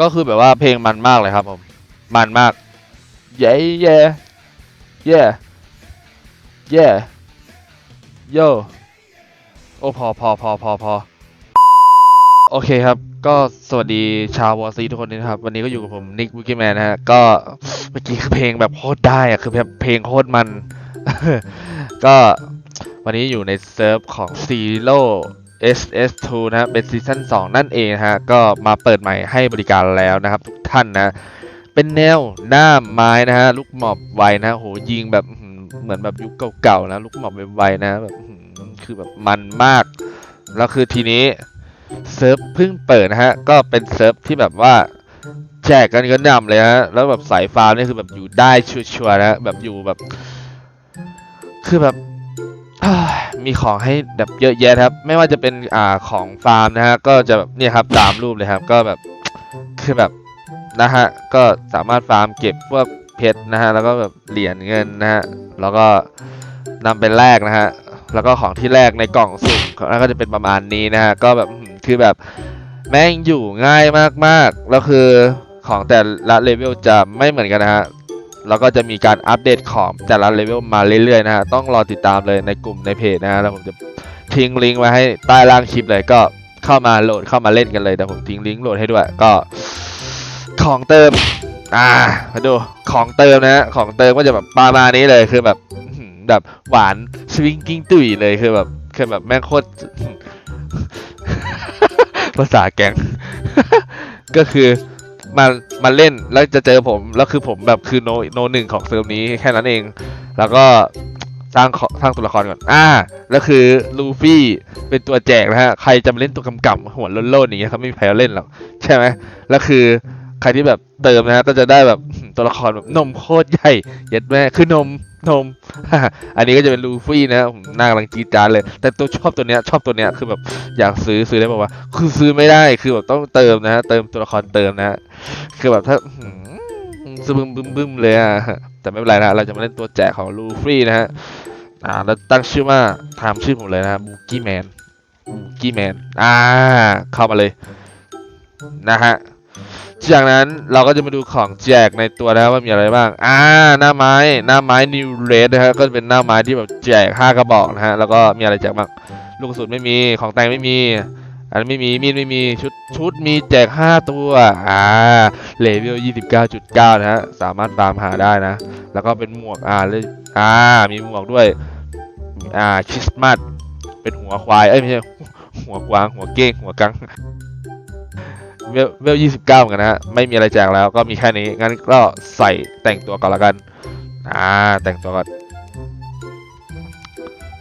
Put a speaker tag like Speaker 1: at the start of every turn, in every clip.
Speaker 1: ก็คือแบบว่าเพลงมันมากเลยครับผม มันมาก เย้เย้เย้เย้โยโอ้พอพอพอพอพอโอเคครับ ก็สวัสดีชาววอซีทุกคนด้วยนะครับ วันนี้ก็อยู่กับผมนิกวิกกี้แมนนะฮะ ก็เมื่อกี้คือเพลงแบบโคตรได้อะคือแบบเพลงโคตรมัน ก็วันนี้อยู่ในเซิร์ฟของ Zero SS2 นะฮะเป็นซีซั่น2 นั่นเองฮะก็มาเปิดใหม่ให้บริการแล้วนะครับ ทุกท่านนะเป็นแนวหน้าไม้นะฮะลูกหมอบไวนะโหยิงแบบเหมือนแบบยุคเก่าๆนะลูกหมอบไวๆนะแบบคือแบบมันมาก แล้วคือทีนี้เซิร์ฟเพิ่งเปิดนะฮะก็เป็นเซิร์ฟที่แบบว่าแจกกันกันดำเลยฮะแล้วแบบสายฟาร์มนี่คือแบบอยู่ได้ชัวร์ๆนะแบบอยู่แบบ คือแบบ มีของให้แบบเยอะแยะครับ ไม่ว่าจะเป็นอ่าของฟาร์มนะฮะก็จะแบบเนี่ยครับตามรูปเลยครับ ก็แบบคือแบบนะฮะก็สามารถฟาร์มเก็บพวกเพชรนะฮะแล้วก็แบบเหรียญเงินนะฮะแล้วก็นำไปแลกนะฮะแล้วก็ของที่แลกในกล่องสุ่มแล้วก็จะเป็นประมาณนี้นะฮะก็แบบคือแบบแม่งอยู่ง่ายมากๆแล้วคือของแต่ละเลเวลจะไม่เหมือนกันนะฮะ แล้วก็จะมีการอัปเดตของแต่ละเลเวลมาเรื่อยๆนะฮะต้องรอติดตามเลยในกลุ่มในเพจนะฮะแล้วผมจะทิ้งลิงก์ไว้ให้ใต้ล่างคลิปเลยก็เข้ามาโหลดเข้ามาเล่นกันเลยแต่ผมทิ้งลิงก์โหลดให้ด้วยก็ ของเติม อ่ามาดูของเติมนะฮะของเติมก็จะแบบประมาณนี้เลยคือแบบแบบหวานสวิงกิ้งตุ๋ยเลยคือแบบคือแบบแม่งโคตรภาษาแกงก็คือ มามาเล่นแล้วจะเจอผมแล้วคือผมแบบคือโนโนหนึ่งของเซิร์ฟนี้แค่นั้นเอง แล้วก็สร้างสร้างตัวละครก่อนอ่าแล้วคือลูฟี่เป็นตัวแจกนะฮะใครจะมาเล่นตัวกำกับหัวโล้นๆอย่างเงี้ยเขาไม่มีใครเอาเล่นหรอกใช่ไหมแล้วคือใครที่แบบเติมนะฮะก็จะได้แบบตัวละครแบบนมโคตรใหญ่เย็ดแม่คือนม นม อันนี้ก็จะเป็นลูฟี่นะผมน่ากำลังจีดจานเลย แต่ตัวชอบตัวเนี้ยชอบตัวเนี้ยคือแบบอยากซื้อซื้อได้ป่าวะคือซื้อไม่ได้คือแบบต้องเติมนะฮะเติมตัวละครเติมนะฮะคือแบบถ้าอื้อหือซึมบึมบึมเลยอะแต่ไม่เป็นไรนะเราจะมาเล่นตัวแจกของลูฟี่นะฮะอ่าแล้วตั้งชื่อว่าตามชื่อผมเลยนะบูกี้แมนบูกี้แมนอ่าเข้ามาเลยนะฮะ จากนั้นเราก็จะมาดูของแจกในตัวนะครับว่ามีอะไรบ้าง อ่า หน้าไม้ หน้าไม้ New Red นะฮะก็เป็นหน้าไม้ที่แบบแจก5กระบอกนะฮะ แล้วก็มีอะไรแจกบ้าง ลูกกระสุนไม่มี ของแต่งไม่มี อันนนไม่มี มีดไม่มี ชุด ชุดมีแจก5ตัว อ่า เลเวล29.9นะฮะ สามารถตามหาได้นะ แล้วก็เป็นหมวก อ่าเลยอ่า มีหมวกด้วย อ่า คริสต์มาส เป็นหัวควาย เอ้ยไม่ใช่ หัวกวาง หัวเก้ง หัวกัง เวลเวลยี่สิบเก้าเหมือนกันนะฮะไม่มีอะไรแจกแล้วก็มีแค่นี้งั้นก็ใส่แต่งตัวก่อนละกันอ่าแต่งตัวก่อน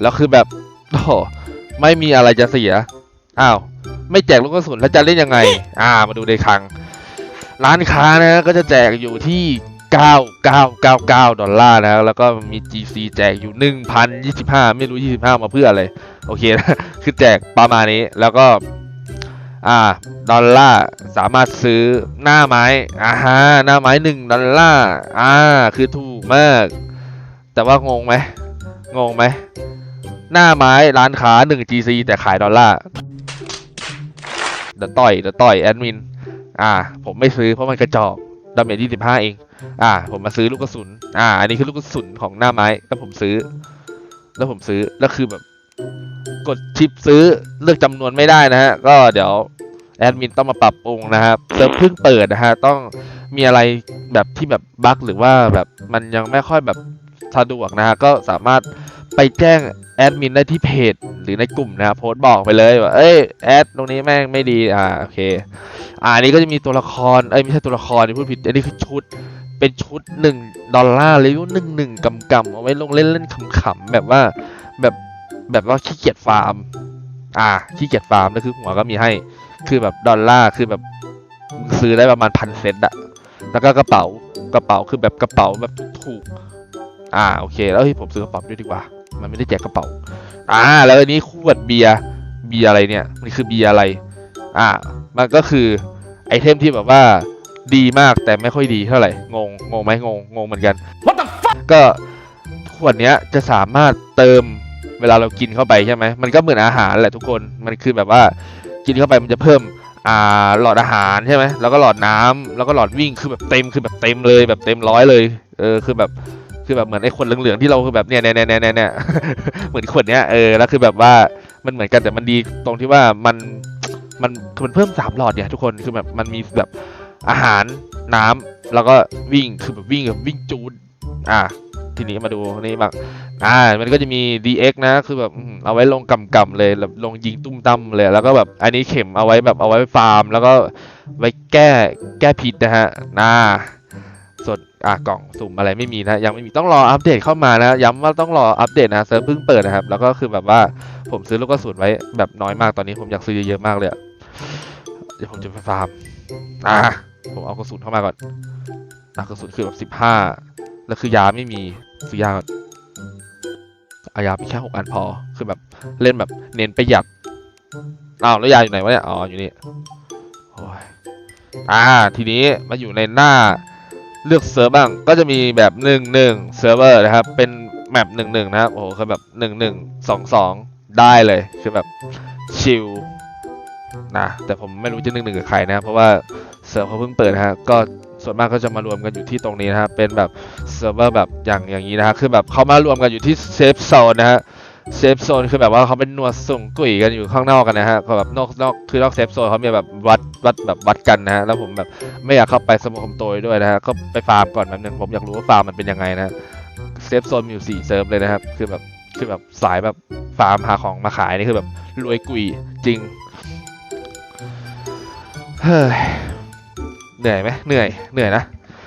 Speaker 1: แล้วคือแบบโอ้ไม่มีอะไรจะเสียอ้าวไม่แจกลูกกระสุนแล้วจะเล่นยังไง อ่า มาดูในคลังร้านค้านะฮะก็จะแจกอยู่ที่ 9999 ดอลลาร์นะแล้วก็มี GC แจกอยู่ 1,025 ไม่รู้ 25 มาเพื่ออะไร โอเคนะ คือแจกประมาณนี้แล้วก็ อ่าดอลลาร์สามารถซื้อหน้าไม้อ่าฮะหน้าไม้หนึ่งดอลลาร์อ่าคือถูกมาก แต่ว่างงไหมงงไหมหน้าไม้ร้านค้า 1 GC แต่ขายดอลลาร์เดี๋ยวต่อยเดี๋ยวต่อยแอดมินอ่า ผมไม่ซื้อเพราะมันกระจอกดาเมจ25เอง อ่า ผมมาซื้อลูกกระสุน อ่า อันนี้คือลูกกระสุนของหน้าไม้ แล้วผมซื้อ แล้วผมซื้อ แล้วคือแบบ กดชิปซื้อเลือกจำนวนไม่ได้นะฮะ ก็เดี๋ยว แอดมินต้องมาปรับปรุงนะครับเซิร์ฟเพิ่งเปิดนะฮะต้องมีอะไรแบบที่แบบบั๊กหรือว่าแบบมันยังไม่ค่อยแบบสะดวกนะฮะก็สามารถไปแจ้งแอดมินได้ที่เพจหรือในกลุ่มนะครับโพสต์บอกไปเลยว่าเอ้ยแอดตรงนี้แม่งไม่ดีอ่าโอเคอ่าอันนี้ก็จะมีตัวละครเอ้ยไม่ใช่ตัวละครนี่พูดผิดอันนี้คือชุดเป็นชุดหนึ่งดอลลาร์เลเวลหนึ่งหนึ่งกำกำเอาไว้ลงเล่นเล่นขำๆแบบว่าแบบแบบว่าขี้เกียจฟาร์ม อ่าขี้เกียจฟาร์มแล้วคือหัวก็มีให้ คือแบบดอลลาร์คือแบบมึงซื้อได้ประมาณพันเซนต์อะแล้วก็กระเป๋ากระเป๋าคือแบบกระเป๋าแบบถูกๆอ่าโอเค แล้วเฮ้ยผมซื้อกระเป๋าด้วยดีกว่า มันไม่ได้แจกกระเป๋า อ่า แล้วอันนี้ขวดเบียร์เบียร์อะไรเนี่ยมันคือเบียร์อะไร อ่า มันก็คือไอเทมที่แบบว่าดีมากแต่ไม่ค่อยดีเท่าไหร่ งง งงไหมงง งงเหมือนกัน What the fuck ก็ขวดเนี้ยจะสามารถเติมเวลาเรากินเข้าไปใช่ไหม มันก็เหมือนอาหารแหละทุกคน มันคือแบบว่า กินเข้าไปมันจะเพิ่มอ่าหลอดอาหารใช่ไหมแล้วก็หลอดน้ำแล้วก็หลอดวิ่งคือแบบเต็มคือแบบเต็มเลยแบบเต็มร้อยเลยเออคือแบบคือแบบเหมือนไอ้คนเหลืองๆที่เราคือแบบเนี่ยเนี่ยเนี่ยเนี่ยเนี่ยเหมือนขวดเนี้ยเออแล้วคือแบบว่ามันเหมือนกันแต่มันดีตรงที่ว่ามันมันคือมันเพิ่มสามหลอดเนี่ยทุกคนคือแบบมันมีแบบอาหารน้ำแล้วก็วิ่งคือแบบวิ่งแบบวิ่งจูดอะทีนี้มาดูนี่บ้าง อ่ามันก็จะมี DX นะคือแบบเอาไว้ลงกำกำๆเลยแบบลงยิงตุ้มตั้มเลย แล้วก็แบบอันนี้เข็มเอาไว้แบบเอาไว้ฟาร์ม แล้วก็ไว้แก้แก้พิษนะฮะน่าส่วนอะกล่องสุ่มอะไรไม่มีนะยังไม่มีต้องรออัปเดตเข้ามานะ ย้ำว่าต้องรออัปเดตนะเซิร์ฟเพิ่งเปิดนะครับ แล้วก็คือแบบว่าผมซื้อลูกกระสุนไว้แบบน้อยมากตอนนี้ผมอยากซื้อเยอะๆมากเลยเดี๋ยวผมจะไปฟาร์มอะผมเอากระสุนเข้ามาก่อนอะกระสุนคือแบบสิบห้าแล้วคือยาไม่มีซื้อยาก่อน เอายามีแค่หกอันพอ คือแบบเล่นแบบเน้นประหยัดอ้าวแล้วยาอยู่ไหนวะเนี่ย อ๋อ อยู่นี่โอ้ยอ่า ทีนี้มาอยู่ในหน้าเลือกเซิร์ฟบ้าง ก็จะมีแบบหนึ่งหนึ่งเซิร์ฟเวอร์นะครับ เป็นแมปหนึ่งหนึ่งนะครับ โอ้โหคือแบบหนึ่งหนึ่งสองสองได้เลย คือแบบชิลนะ แต่ผมไม่รู้จะหนึ่งหนึ่งกับใครนะ เพราะว่าเซิร์ฟเขาเพิ่งเปิดนะฮะ ก็ ส่วนมากก็จะมารวมกันอยู่ที่ตรงนี้นะครับเป็นแบบเซิร์ฟเวอร์แบบอย่างอย่างนี้นะฮะคือแบบเขามารวมกันอยู่ที่เซฟโซนนะฮะเซฟโซนคือแบบว่าเขาเป็นนวดส่งกุ๋ยกันอยู่ข้างนอกกันนะฮะก็แบบนอกนอกคือนอกเซฟโซนเขามีแบบวัดวัดแบบวัดกันนะฮะแล้วผมแบบไม่อยากเข้าไปสมาคมโตยด้วยนะฮะก็ไปฟาร์มก่อนแป๊บนึงผมอยากรู้ว่าฟาร์มมันเป็นยังไงนะเซฟโซนมีอยู่สี่เซิร์ฟเลยนะครับคือแบบคือแบบสายแบบฟาร์มหาของมาขายนี่คือแบบรวยกุ๋ยจริงเฮ้ย เหนื่อยไหมเหนื่อยเหนื่อยนะ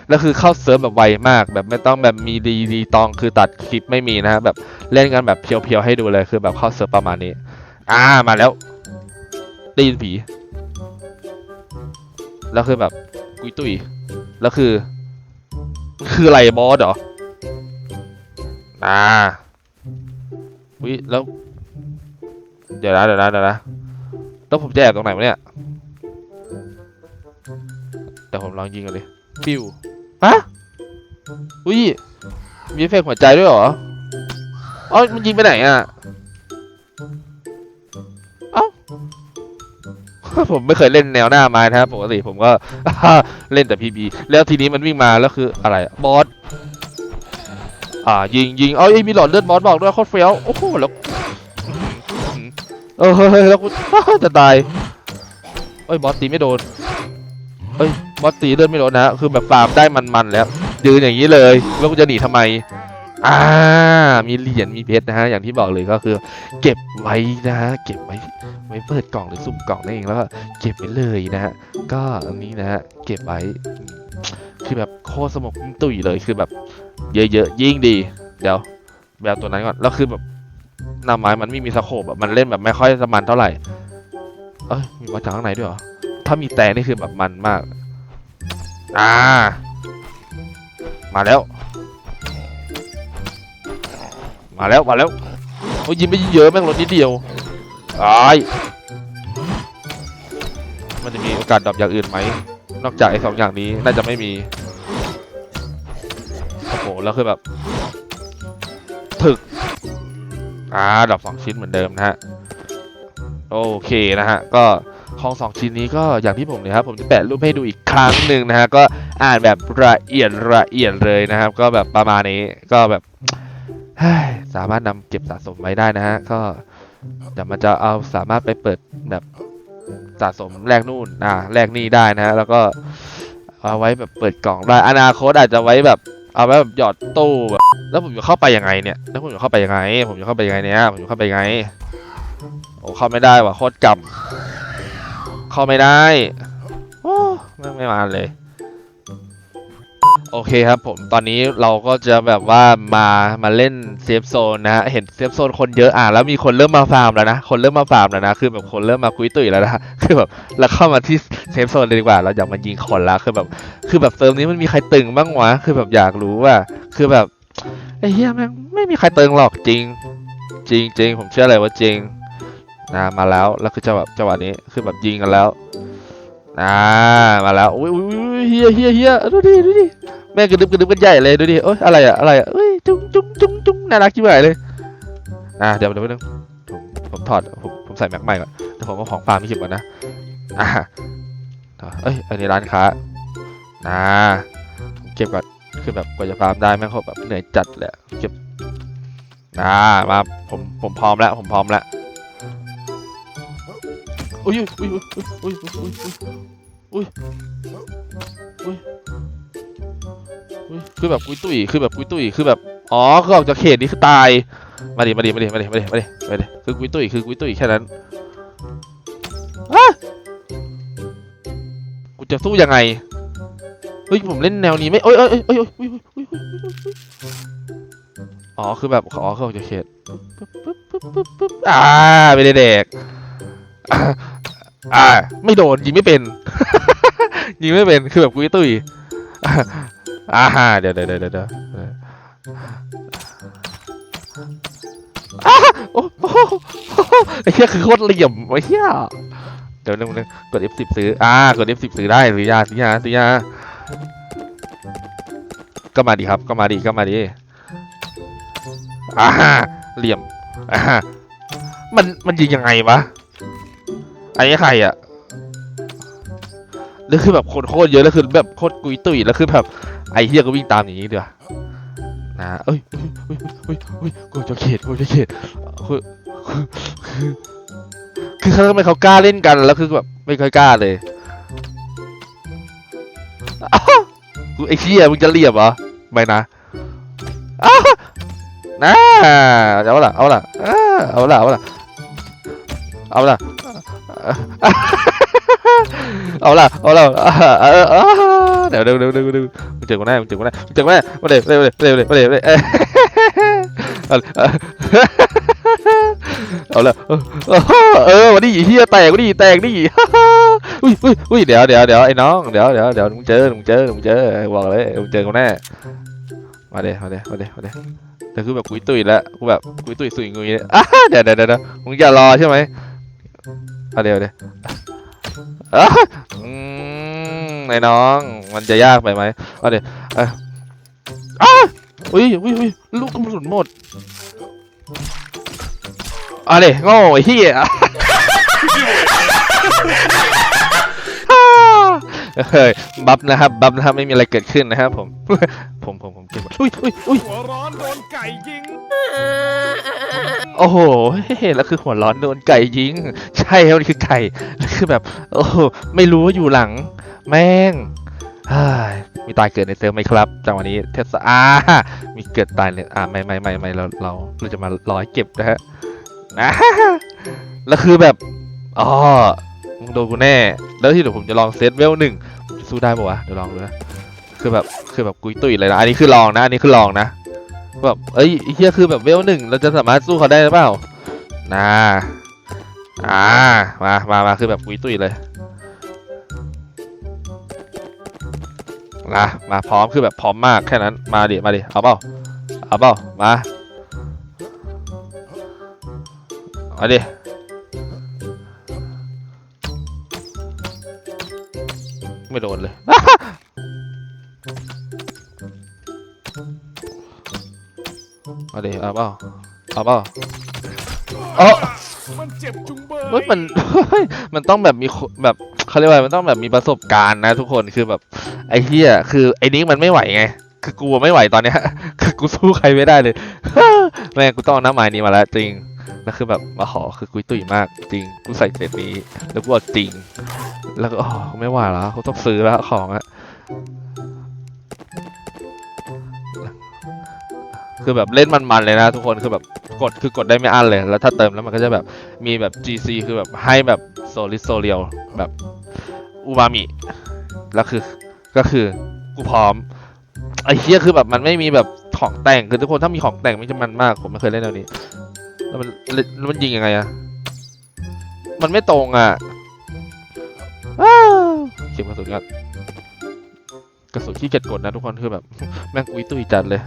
Speaker 1: แล้วคือเข้าเซิร์ฟแบบไวมากแบบไม่ต้องแบบมีดีดีตองคือตัดคลิปไม่มีนะแบบเล่นกันแบบเพียวๆให้ดูเลยคือแบบเข้าเซิร์ฟประมาณนี้ อ่ามาแล้วได้ยินผีแล้วคือแบบกุยตุยแล้วคือ คืออะไรบอสเหรออ่าวิแล้ว เดี๋ยวนะเดี๋ยวนะเดี๋ยวนะแล้วผมจะแอบตรงไหนวะเนี่ย เดี๋ยวผมลองยิงกันเลยปิ้วฮะอุ้ยมีเอฟเฟกต์หัวใจด้วยเหรอเอ้ามันยิงไปไหนอะเอ้าผมไม่เคยเล่นแนวหน้าไม้นะครับปกติผมก็เล่นแต่พีบีแล้วทีนี้มันวิ่งมาแล้วคืออะไรอะบอสอ่ายิงยิงเอ้ยมีหลอดเลือดบอสบอกด้วยโคตรเฟี้ยวโอ้โหแล้วเออเฮ้ยเฮ้ยแล้วกูจะตายเอ้ยบอสตีไม่โดนเอ้ย บอสตีเลือดไม่โดนะฮะคือแบบฟาร์มได้มันๆแล้ว ยืนอย่างนี้เลย แล้วกูจะหนีทำไม อ่า มีเหรียญ มีเพชรนะฮะ อย่างที่บอกเลยก็คือ เก็บไว้นะฮะ เก็บไว้ ไว้เปิดกล่องหรือสุ่มกล่องนั่นเอง แล้วก็เก็บไว้เลยนะฮะ ก็อันนี้นะฮะ เก็บไว้ คือแบบโคตรสมองตุ๋ยเลย คือแบบ เยอะๆ ยิ่งดี เดี๋ยวแบบตัวนั้นก่อน แล้วคือแบบหน้าไม้มันไม่มีสโคปแบบมันเล่นแบบไม่ค่อยสมันเท่าไหร่ เอ้ย มีมาจากข้างในด้วยเหรอ ถ้ามีแต่นี่คือแบบมันมาก อ่า มาแล้ว มาแล้ว มาแล้วโอ้ยยิงไปเยอะแม่งรถนิดเดียวไอ้ายมันจะมีโอกาสดรอปอย่างอื่นไหม นอกจากไอ้สองอย่างนี้น่าจะไม่มี โอ้โห แล้วคือแบบ ถึก อ่าดรอปสองชิ้นเหมือนเดิมนะฮะ โอเคนะฮะ ก็ ของสองชิ้นนี้ก็อย่างที่ผมเลยครับ ผมจะแปะรูปให้ดูอีกครั้งหนึ่งนะฮะก็อ่านแบบละเอียดละเอียดเลยนะครับ ก็แบบประมาณนี้ก็แบบสามารถนำเก็บสะสมไว้ได้นะฮะก็เดี๋ยวมันจะเอาสามารถไปเปิดแบบสะสมแลกนู่นอ่าแลกนี่ได้นะฮะแล้วก็เอาไว้แบบเปิดกล่องได้อนาคตอาจจะไว้แบบเอาไว้แบบหยอดตู้แบบแล้วผมจะเข้าไปยังไงเนี่ยแล้วผมจะเข้าไปยังไง ผมจะเข้าไปยังไงเนี่ยผมจะเข้าไปยังไงโอ้เข้าไม่ได้ว่ะโคตรกำ เข้าไม่ได้โอ้ไม่งไม่มาเลย โอเคครับผมตอนนี้เราก็จะแบบว่ามามาเล่นเซฟโซนนะฮะเห็นเซฟโซนคนเยอะอะแล้วมีคนเริ่มมาฟาร์มแล้วนะคนเริ่มมาฟาร์มแล้วนะคือแบบคนเริ่มมาคุยตุ๋ยแล้วนะคือแบบเราเข้ามาที่เซฟโซนเลยดีกว่า เราอยากมายิงคนละคือแบบ คือแบบเซิร์ฟนี้มันมีใครตึงบ้างวะคือแบบอยากรู้ว่า คือแบบไอ้เหี้ยแม่งไม่มีใครตึงหรอกจริง จริงจริงผมเชื่อเลยว่าจริง นะมาแล้วแล้วคือจังหวะจังหวะนี้คือแบบยิงกันแล้วอ่ามาแล้วอุ้ยอุ้ยเฮียเฮียเฮียดูดิดูดิแม่กระดึบกระดึบกันใหญ่เลยดูดิโอ๊ยอะไรอะอะไรอะเอ้ยจุ้งจุ้งจุ้งจุ้งน่ารักชิบหายเลยอะเดี๋ยวเดี๋ยวแป๊บนึงผมผมถอดผมผมใส่แม็กใหม่ก่อนแต่ผมเอาของฟาร์มที่เก็บก่อนนะอะเอ้ยอันนี้ร้านค้านะผมเก็บก่อนคือแบบกว่าจะฟาร์มได้แม่งเขาแบบเหนื่อยจัดเลยเก็บนะมาผมผมพร้อมแล้วผมพร้อมแล้ว อุ้ยอุ้ยอุ้ยอุ้ยอุ้ยอุ้ยอุ้ยคือแบบกุยตุ้ยคือแบบกุยตุ้ยคือแบบอ๋อคือออกจากเขตนี้คือตายมาดิมาดิมาดิมาดิมาดิมาดิมาดิคือกุยตุ้ยคือกุยตุ้ยแค่นั้นฮะกูจะสู้ยังไงเฮ้ยผมเล่นแนวนี้ไม่เอ้ยเอ้ยเอ้ยเอ้ยอ้ยอ๋อคือแบบอ๋อเขาออกจากเขตปึ๊บปึ๊บปึ๊บปึ๊บอ่าไม่ได้เด็ก อ่า ไม่โดนยิงไม่เป็น ยิงไม่เป็นคือแบบกุยตุ้ยอ่าอ่าเดี๋ยวเดี๋ยวเดี๋ยวเดี๋ยวเฮียวอ่าโอ้โหไอ้เหี้ยคือโคตรเหลี่ยมไอ้เหี้ยเดี๋ยวนึงนึงกด F10 ซื้ออ่ากด F10 ซื้อได้ซื้อยาซื้อยาซื้อยาก็มาดิครับ ก็มาดิก็มาดิอ่าเหลี่ยมอ่ามันมันยิงยังไงวะ ไอ้ใครอะแล้วคือแบบคนโคตรเยอะแล้วคือแบบโคตรกุยตุยแล้วคือแบบไอ้เฮียก็วิ่งตามอย่างนี้เดียวนะเอ้ยเอ้ยเอ้ยกูจะเขตกูจะเขตคือคือคือเขาทำไมเขากล้าเล่นกันแล้วคือแบบไม่ค่อยกล้าเลยกูไอ้เฮียมึงจะเรียบเหรอไม่นะอ้าเอาละเอาละเอาละเอาละ เอาละเอาละเอาละเดี๋ยวเดี๋ยวเดี๋ยวเดี๋ยวเดี๋ยวมึงเจอกูแน่มึงเจอกูแน่มึงเจอกูแน่มาเดี๋ยวเดี๋ยวเดี๋ยวเดี๋ยวเดี๋ยวเดี๋ยวเอ้ยเอาเอาละเออวันนี้เฮียแตกวันนี้แตกนี่อุ้ยอุ้ยอุ้ยเดี๋ยวเดี๋ยวเดี๋ยวไอ้น้องเดี๋ยวเดี๋ยวเดี๋ยวมึงเจอมึงเจอมึงเจอบอกเลยมึงเจอกูแน่มาเดี๋ยวมาเดี๋ยวมาเดี๋ยวมาเดี๋ยวแต่คือแบบกุยตุยแล้วกูแบบกุยตุยสุยงุยอะเดี๋ยวเดี๋ยวเดี๋ยวมึงอย่ารอใช่ไหม เอาเดี๋ยวเดี๋ยวอะอืมไอ้น้อง มันจะยากไปไหมเอาเดี๋ยวเอะอ้าอุ้ยอุ้ยอุ้ยลูกกระสุนหมดเอาเดี๋ยวโง่ไอ้เหี้ย เฮ้ยบัฟนะครับบัฟนะครับไม่มีอะไรเกิดขึ้นนะครับผม ผมผมผมเก็บไว้อุ้ยอุ้ยอุ้ย
Speaker 2: หัวร้อนโดนไก่ยิง
Speaker 1: โอ้โหเห็นแล้วคือหัวร้อนโดนไก่ยิง ใช่ครับมันคือไก่แล้วคือแบบ โอ้โหไม่รู้ว่าอยู่หลัง แม่งเฮ้ยมีตายเกิดในเซิร์ฟไหมครับจังหวะนี้เทสอ่ามีเกิดตายเลยอ่าไม่ไม่ไม่ไม่เราเราเราจะมาร้อยเก็บนะฮะอ่าแล้วคือแบบอ๋อ มึงโดนกูแน่ แล้วที่เดี๋ยวผมจะลองเซตเวลหนึ่งสู้ได้ปะวะ เดี๋ยวลองดูนะ คือแบบคือแบบกุยตุยเลยนะ อันนี้คือลองนะ อันนี้คือลองนะ แบบเอ้ยเฮียคือแบบเวลหนึ่งเราจะสามารถสู้เขาได้หรือเปล่านะอ่า มา มา มาคือแบบกุยตุยเลยนะมาพร้อมคือแบบพร้อมมากแค่นั้น มาดิ มาดิ เอาเปล่า เอาเปล่า มาเอาดิ โดนเลยมาดิเอาเปล่าเอาเปล่าเออ
Speaker 2: มันเจ็บจุงเบย
Speaker 1: เฮ้ยมัน มันต้องแบบมีคนแบบเขาเรียกว่า มันต้องแบบมีประสบการณ์นะทุกคน คือแบบไอ้เหี้ยคือไอ้นิกมันไม่ไหวไง คือกูไม่ไหวตอนเนี้ย คือกูสู้ใครไม่ได้เลย แม่งกูต้องเอาน้ำหมายนี้มาแล้วจริงแล้วคือแบบมาขอคือกุยตุยมากจริง กูใส่เซตนี้ แล้วกูเอาจริง แล้วก็อ๋อไม่ไหวแล้วเขาต้องซื้อแล้วของอะคือแบบเล่นมันๆเลยนะทุกคนคือแบบกดคือกดได้ไม่อั้นเลย แล้วถ้าเติมแล้วมันก็จะแบบมีแบบ GC คือแบบให้แบบโซลิโซเรียลแบบอูมามิแล้วคือก็คือกูพร้อมไอ้เหี้ยคือแบบมันไม่มีแบบของแต่งคือทุกคนถ้ามีของแต่งไม่จะมันมากผมไม่เคยเล่นแนวนี้แล้วมันแล้วมันยิงยังไงอะมันไม่ตรงอะ เก็บกระสุนก่อนกระสุนที่เก็ดกดนะทุกคนคือแบบ แม่งอุ้ยตุยจัดเลย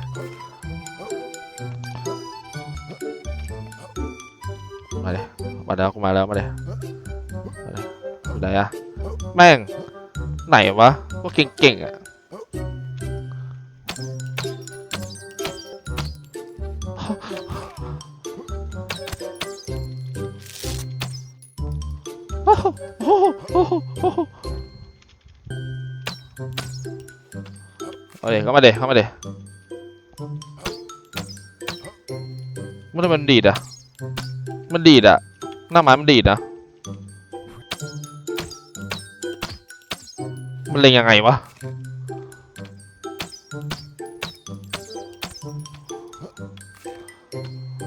Speaker 1: มาเลยมาแล้วกูมาแล้วมาเลยมาเลยอยู่ไหนอะแม่งไหนวะพวกเก่งๆอะ เข้ามาเดีเข้ามาเดีมันทำไมมันดีดอะ มันดีดอะ หน้าไม้มันดีดอะมันเล็งยังไงวะ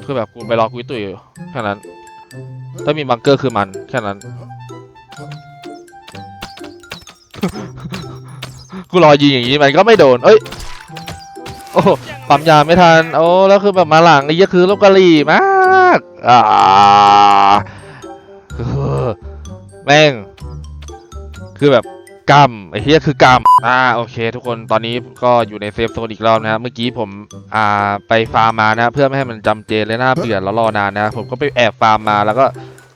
Speaker 1: คือแบบกูไปรอกุยตุยอยู่แค่นั้น ถ้ามีบังเกอร์คือมันแค่นั้น กูรอยิงอย่างนี้มันก็ไม่โดน เอ้ย โอ้ปั๊มยาไม่ทัน โอ้แล้วคือแบบมาหลังไอ้เหี้คือลูกกะหรี่มากอ่าเออแม่ง คือแบบกรรมไอ้เหี้ยคือกรรมอ่าโอเค ทุกคนตอนนี้ก็อยู่ในเซฟโซนอีกรอบนะครับเมื่อกี้ผมอ่าไปฟาร์มมานะ เพื่อไม่ให้มันจำเจและน่าเบื่อแล้วรอนานนะผมก็ไปแอบฟาร์มมาแล้วก็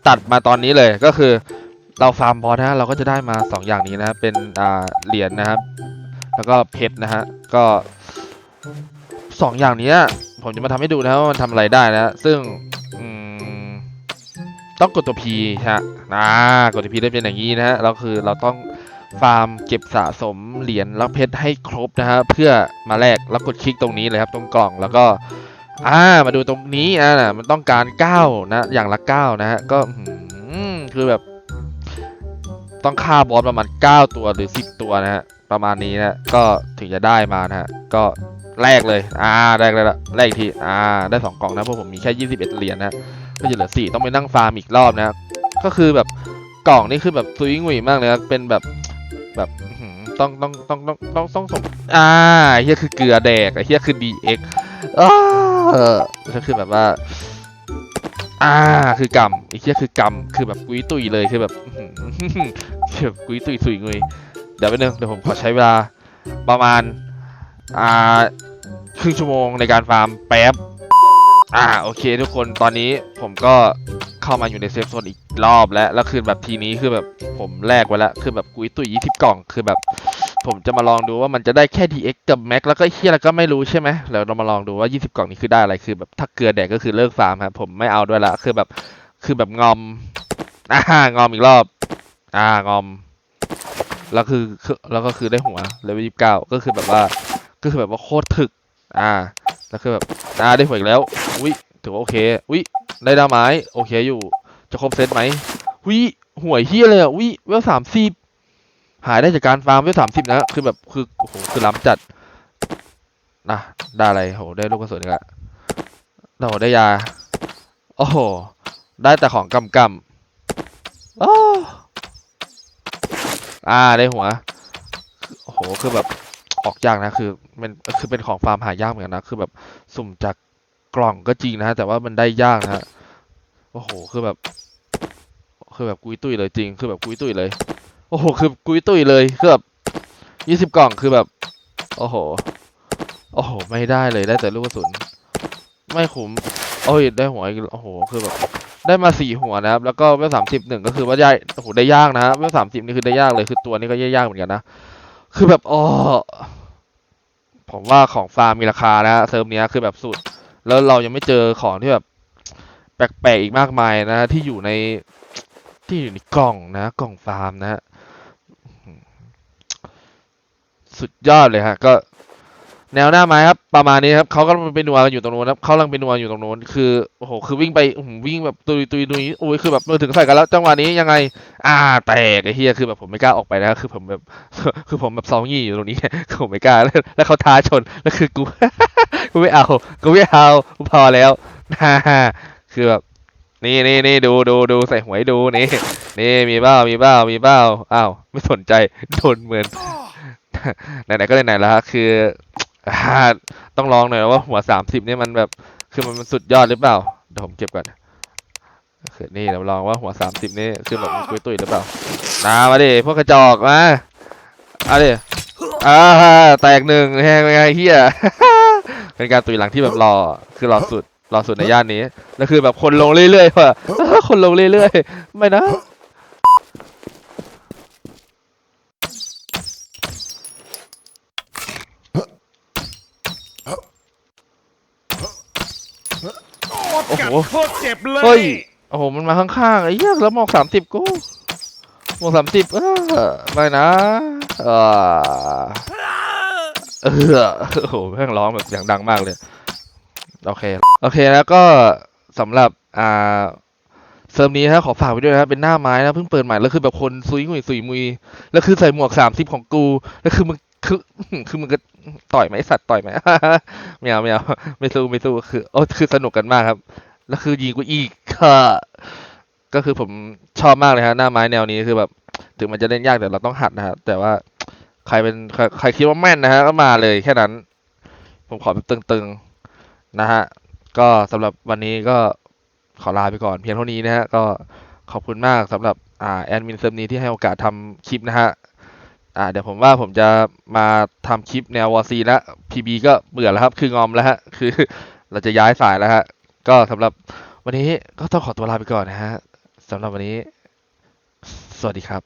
Speaker 1: ตัดมาตอนนี้เลยก็คือ เราฟาร์มบอสนะฮะเราก็จะได้มา 2 อย่างนี้นะเป็นอ่าเหรียญนะครับ แล้วก็เพชรนะฮะก็สองอย่างนี้ผมจะมาทำให้ดูนะว่ามันทำอะไรได้นะซึ่งต้องกดตัว P ฮะอ่ากดตัว P ได้เป็นอย่างนี้นะฮะแล้วคือเราต้องฟาร์มเก็บสะสมเหรียญแล้วเพชรให้ครบนะฮะเพื่อมาแลกแล้วกดคลิกตรงนี้เลยครับตรงกล่องแล้วก็อ่ามาดูตรงนี้อ่ามันต้องการ9นะอย่างละ9นะฮะก็คือแบบ ต้องฆ่าบอสประมาณ 9 ตัวหรือ 10 ตัวนะฮะ ประมาณนี้นะก็ถึงจะได้มานะฮะ ก็แลกเลย อ่าแลกเลยละแลกอีกที อ่า ได้ 2 กล่องนะเพราะผมมีแค่ 21 เหรียญนะก็จะเหลือ 4 ต้องไปนั่งฟาร์มอีกรอบนะ ก็คือแบบกล่องนี่คือแบบซุยงุยมากเลยนะเป็นแบบแบบต้องต้องต้องต้องต้องต้องส่งอ่าเฮียคือเกลือแดกไอ้เฮียคือ DX อ้าเออก็คือแบบว่า อ่า คือกรรมไอ้เหี้ยคือกรรมคือแบบกุ้ยตุยเลยคือแบบแบบกุ้ยตุยตุยงุยเดี๋ยวไปบนึงเดี๋ยวผมขอใช้เวลาประมาณอ่าครึ่งชั่วโมงในการฟาร์มแป๊บอ่าโอเคทุกคนตอนนี้ผมก็เข้ามาอยู่ในเซฟโซนอีกรอบแล้วแล้วคือแบบทีนี้คือแบบผมแลกไว้แล้วคือแบบกุ้ยตุยยี่สิบกล่องคือแบบ ผมจะมาลองดูว่ามันจะได้แค่ DX กับ Max แล้วก็เฮียแล้วก็ไม่รู้ใช่ไหมเดี๋ยวเรามาลองดูว่า 20 กล่องนี้คือได้อะไร คือแบบถ้าเกลือแดกก็คือเลิกฟาร์มครับ ผมไม่เอาด้วยละ คือแบบ คือแบบงอม อ่างอมอีกรอบ อ่างอม แล้วคือ แล้วก็คือได้หัวเลเวลยี่สิบเก้าก็คือแบบว่า ก็คือแบบว่าโคตรถึก อ่า แล้วคือแบบ อ่าได้หัวอีกแล้ว อุ้ยถือว่าโอเค อุ้ยได้ดาวไม้ โอเคอยู่ จะครบเซตไหมอุ้ยหัวเฮียเลยอะอุ้ยเวลสามสิบ หายได้จากการฟาร์มเวลสามสิบนะคือแบบคือโอ้โหคือล้ำจัดนะได้อะไรโหได้ลูกกระสุนอีกแล้วโหได้ยาโอ้โหได้แต่ของกำกำโอ้อ่าได้หัวโอ้โหคือแบบออกยากนะคือมันคือเป็นของฟาร์มหายากเหมือนกันนะคือแบบสุ่มจากกล่องก็จริงนะแต่ว่ามันได้ยากนะฮะโอ้โหคือแบบ คือแบบกุยตุยเลยจริง คือแบบกุยตุยเลย โอ้โห คือกุยตุยเลยคือแบบยี่สิบกล่องคือแบบ โอ้โห โอ้โห ไม่ได้เลยได้แต่ลูกกระสุน ไม่คุ้มโอ้ยได้หัวอีกโอ้โห คือแบบ ได้มาสี่หัวนะครับ แล้วก็เวลสามสิบหนึ่งก็คือว่าได้โอ้โห ได้ยากนะเวลสามสิบนี่คือได้ยากเลย คือตัวนี้ก็ยากเหมือนกันนะ คือแบบอ๋อผมว่าของฟาร์มมีราคานะเซิร์ฟเนี้ยคือแบบสุด แล้วเรายังไม่เจอของที่แบบแปลกๆอีกมากมายนะ ที่อยู่ในที่อยู่ในกล่องนะ กล่องฟาร์มนะฮะ สุดยอดเลยฮะก็แนวหน้าไม้ครับประมาณนี้ครับเขากำลังไปนัวกันอยู่ตรงโน้นครับเขากำลังไปนัวอยู่ตรงโน้นคือโอ้โหคือวิ่งไปอื้อหือวิ่งแบบตุยตุยตุยโอ้ยคือแบบมาถึงใส่กันแล้วจังหวะนี้ยังไง อ่าแตกไอ้เฮียคือแบบผมไม่กล้าออกไปนะคือผมแบบคือผมแบบซองยี่อยู่ตรงนี้ผมไม่กล้าแล้วแล้วเขาท้าชนแล้วคือกูกูไม่เอากูไม่เอากูพอแล้วฮ่าคือแบบนี่นี่นี่ดูดูดูใส่หวยดูนี่นี่มีเบ้ามีเบ้ามีเบ้าอ้าวไม่สนใจโดนเหมือน ไหนๆก็ไหนๆแล้วคือต้องลองหน่อยว่าหัวสามสิบนี่มันแบบคือมันมันสุดยอดหรือเปล่าเดี๋ยวผมเก็บก่อนคือนี่เราลองว่าหัวสามสิบนี่คือแบบมันกุ้ยตุ้ยหรือเปล่านามาดิพวกกระจอกมาเอาดิอ่าแตกหนึ่งแฮงไงเฮียเป็นการตุยหลังที่แบบรอคือรอสุดรอสุดในย่านนี้แล้วคือแบบคนลงเรื่อยๆว่ะคนลงเรื่อยๆไม่นะ
Speaker 2: หมดกัด
Speaker 1: โอ้โห
Speaker 2: โคตรเจ็บเลย
Speaker 1: เฮ้ยโอ้โหมันมาข้างๆไอ้เหี้ยแล้วหมอกสามสิบกูหมอกสามสิบเออไม่นะเออเออโอ้โหแม่งร้องแบบเสียงดังมากเลย โอเค โอเคแล้วก็สำหรับอ่าเซิร์ฟนี้นะขอฝากไว้ด้วยนะครับเป็นหน้าไม้นะเพิ่งเปิดใหม่แล้วคือแบบคนซุยงุยซุยมุยแล้วคือใส่หมวกสามสิบของกูแล้วคือมึงคือคือมึงก็ต่อยไหมไอ้สัตว์ต่อยไหมไม่เอาไม่เอาไม่สู้ไม่สู้คือโอ้คือสนุกกันมากครับ แล้วคือยิงกูอีกค่ะก็คือผมชอบมากเลยฮะหน้าไม้แนวนี้คือแบบ ถึงมันจะเล่นยากแต่เราต้องหัดนะครับแต่ว่าใครเป็นใครใครคิดว่าแม่นนะฮะก็มาเลยแค่นั้น ผมขอแบบตึงๆนะฮะก็สำหรับวันนี้ก็ขอลาไปก่อนเพียงเท่านี้นะฮะก็ขอบคุณมากสำหรับอ่าแอดมินเซิร์ฟนี้ที่ให้โอกาสทำคลิปนะฮะอ่าเดี๋ยวผมว่าผมจะมาทำคลิปแนววอซีแล้วพีบีก็เบื่อแล้วครับ คืองอมแล้วฮะคือเราจะย้ายสายแล้วฮะ ก็สำหรับวันนี้ก็ต้องขอตัวลาไปก่อนนะฮะสำหรับวันนี้ สวัสดีครับ